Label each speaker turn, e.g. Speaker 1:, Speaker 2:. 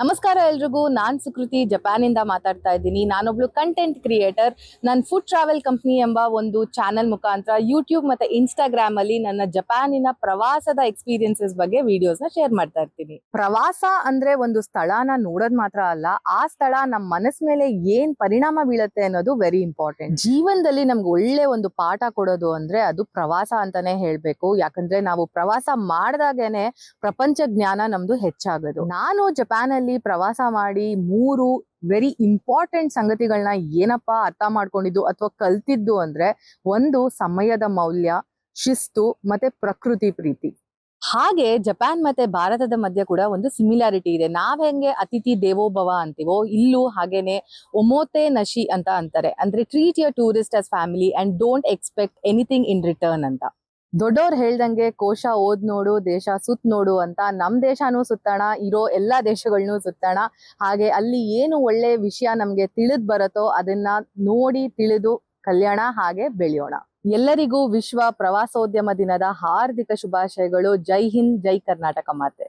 Speaker 1: ನಮಸ್ಕಾರ ಎಲ್ರಿಗೂ. ನಾನ್ ಸುಕೃತಿ ಜಪಾನ್ ಇಂದ ಮಾತಾಡ್ತಾ ಇದ್ದೀನಿ. ನಾನೊಬ್ಳು ಕಂಟೆಂಟ್ ಕ್ರಿಯೇಟರ್ ನನ್ನ ಫುಡ್ ಟ್ರಾವೆಲ್ ಕಂಪ್ನಿ ಎಂಬ ಒಂದು ಚಾನೆಲ್ ಮುಖಾಂತರ ಯೂಟ್ಯೂಬ್ ಮತ್ತೆ ಇನ್ಸ್ಟಾಗ್ರಾಮ್ ಅಲ್ಲಿ ನನ್ನ ಜಪಾನಿನ ಪ್ರವಾಸದ ಎಕ್ಸ್ಪೀರಿಯನ್ಸಸ್ ಬಗ್ಗೆ ವಿಡಿಯೋಸ್ನ ಶೇರ್ ಮಾಡ್ತಾ ಇರ್ತೀನಿ. ಪ್ರವಾಸ ಅಂದ್ರೆ ಒಂದು ಸ್ಥಳನ ನೋಡೋದ್ ಮಾತ್ರ ಅಲ್ಲ, ಆ ಸ್ಥಳ ನಮ್ಮ ಮನಸ್ ಮೇಲೆ ಏನ್ ಪರಿಣಾಮ ಬೀಳುತ್ತೆ ಅನ್ನೋದು ವೆರಿ ಇಂಪಾರ್ಟೆಂಟ್ ಜೀವನದಲ್ಲಿ ನಮ್ಗೆ ಒಳ್ಳೆ ಒಂದು ಪಾಠ ಕೊಡೋದು ಅಂದ್ರೆ ಅದು ಪ್ರವಾಸ ಅಂತಾನೆ ಹೇಳ್ಬೇಕು. ಯಾಕಂದ್ರೆ ನಾವು ಪ್ರವಾಸ ಮಾಡಿದಾಗೇನೆ ಪ್ರಪಂಚ ಜ್ಞಾನ ನಮ್ದು ಹೆಚ್ಚಾಗೋದು. ನಾನು ಜಪಾನ್ ಪ್ರವಾಸ ಮಾಡಿ ಮೂರು ವೆರಿ ಇಂಪಾರ್ಟೆಂಟ್ ಸಂಗತಿಗಳನ್ನ ಏನಪ್ಪಾ ಅರ್ಥ ಮಾಡ್ಕೊಂಡಿದ್ದು ಅಥವಾ ಕಲ್ತಿದ್ದು ಅಂದ್ರೆ ಒಂದು ಸಮಯದ ಮೌಲ್ಯ, ಶಿಸ್ತು ಮತ್ತೆ ಪ್ರಕೃತಿ ಪ್ರೀತಿ. ಹಾಗೆ ಜಪಾನ್ ಮತ್ತೆ ಭಾರತದ ಮಧ್ಯೆ ಕೂಡ ಒಂದು ಸಿಮಿಲಾರಿಟಿ ಇದೆ. ನಾವ್ ಹೆಂಗೆ ಅತಿಥಿ ದೇವೋಭವ ಅಂತೀವೋ ಇಲ್ಲೂ ಹಾಗೇನೆ ಒಮೋತೆ ನಶಿ ಅಂತ ಅಂತಾರೆ. ಅಂದ್ರೆ treat your tourist as family and don't expect anything in return ಅಂತ. ದೊಡ್ಡೋರ್ ಹೇಳ್ದಂಗೆ ಕೋಶ ಓದ್ ನೋಡು, ದೇಶ ಸುತ್ ನೋಡು ಅಂತ ನಮ್ ದೇಶನೂ ಸುತ್ತೋಣ, ಇರೋ ಎಲ್ಲಾ ದೇಶಗಳನ್ನೂ ಸುತ್ತೋಣ. ಹಾಗೆ ಅಲ್ಲಿ ಏನು ಒಳ್ಳೆ ವಿಷಯ ನಮ್ಗೆ ತಿಳಿದ್ ಬರತ್ತೋ ಅದನ್ನ ನೋಡಿ ತಿಳಿದು ಕಲ್ಯಾಣ ಹಾಗೆ ಬೆಳೆಯೋಣ. ಎಲ್ಲರಿಗೂ ವಿಶ್ವ ಪ್ರವಾಸೋದ್ಯಮ ದಿನದ ಹಾರ್ದಿಕ ಶುಭಾಶಯಗಳು. ಜೈ ಹಿಂದ್, ಜೈ ಕರ್ನಾಟಕ ಮಾತೆ.